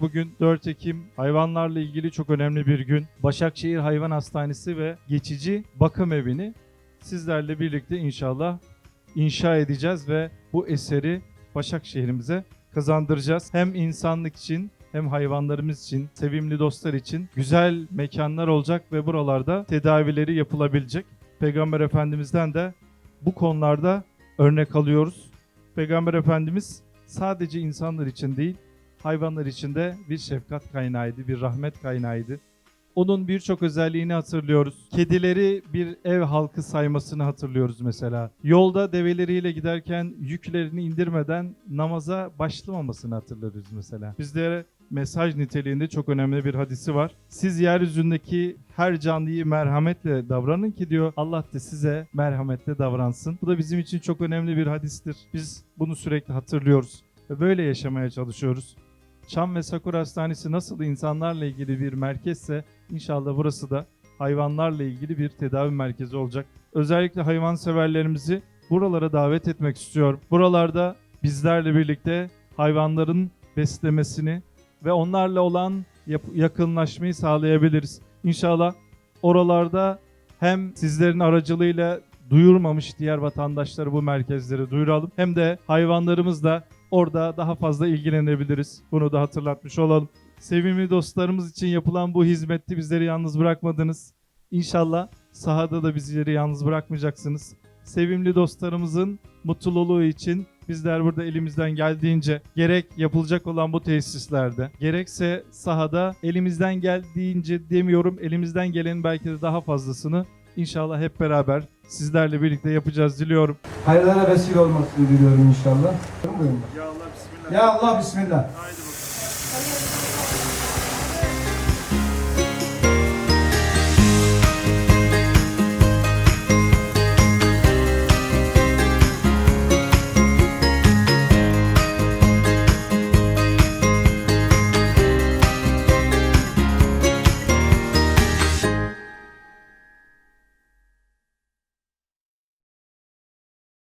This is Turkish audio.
Bugün 4 Ekim hayvanlarla ilgili çok önemli bir gün. Başakşehir Hayvan Hastanesi ve geçici bakım evini sizlerle birlikte inşallah inşa edeceğiz ve bu eseri Başakşehir'imize kazandıracağız. Hem insanlık için hem hayvanlarımız için, sevimli dostlar için güzel mekanlar olacak ve buralarda tedavileri yapılabilecek. Peygamber Efendimiz'den de bu konularda örnek alıyoruz. Peygamber Efendimiz sadece insanlar için değil, hayvanlar için de bir şefkat kaynağıydı, bir rahmet kaynağıydı. Onun birçok özelliğini hatırlıyoruz. Kedileri bir ev halkı saymasını hatırlıyoruz mesela. Yolda develeriyle giderken yüklerini indirmeden namaza başlamamasını hatırlıyoruz mesela. Bizlere mesaj niteliğinde çok önemli bir hadisi var. Siz yeryüzündeki her canlıyı merhametle davranın ki diyor Allah da size merhametle davransın. Bu da bizim için çok önemli bir hadistir. Biz bunu sürekli hatırlıyoruz ve böyle yaşamaya çalışıyoruz. Çam ve Sakura Hastanesi nasıl insanlarla ilgili bir merkezse inşallah burası da hayvanlarla ilgili bir tedavi merkezi olacak. Özellikle hayvan severlerimizi buralara davet etmek istiyorum. Buralarda bizlerle birlikte hayvanların beslemesini ve onlarla olan yakınlaşmayı sağlayabiliriz. İnşallah oralarda hem sizlerin aracılığıyla duyurmamış diğer vatandaşları bu merkezlere duyuralım. Hem de hayvanlarımız da orada daha fazla ilgilenebiliriz. Bunu da hatırlatmış olalım. Sevimli dostlarımız için yapılan bu hizmette bizleri yalnız bırakmadınız. İnşallah sahada da bizleri yalnız bırakmayacaksınız. Sevimli dostlarımızın mutluluğu için bizler burada elimizden geldiğince gerek yapılacak olan bu tesislerde gerekse sahada elimizden geldiğince demiyorum elimizden gelenin belki de daha fazlasını inşallah hep beraber sizlerle birlikte yapacağız diliyorum. Hayırlara vesile olmasını diliyorum inşallah. Buyurun. Ya Allah bismillah. Ya Allah bismillah. Haydi bakalım.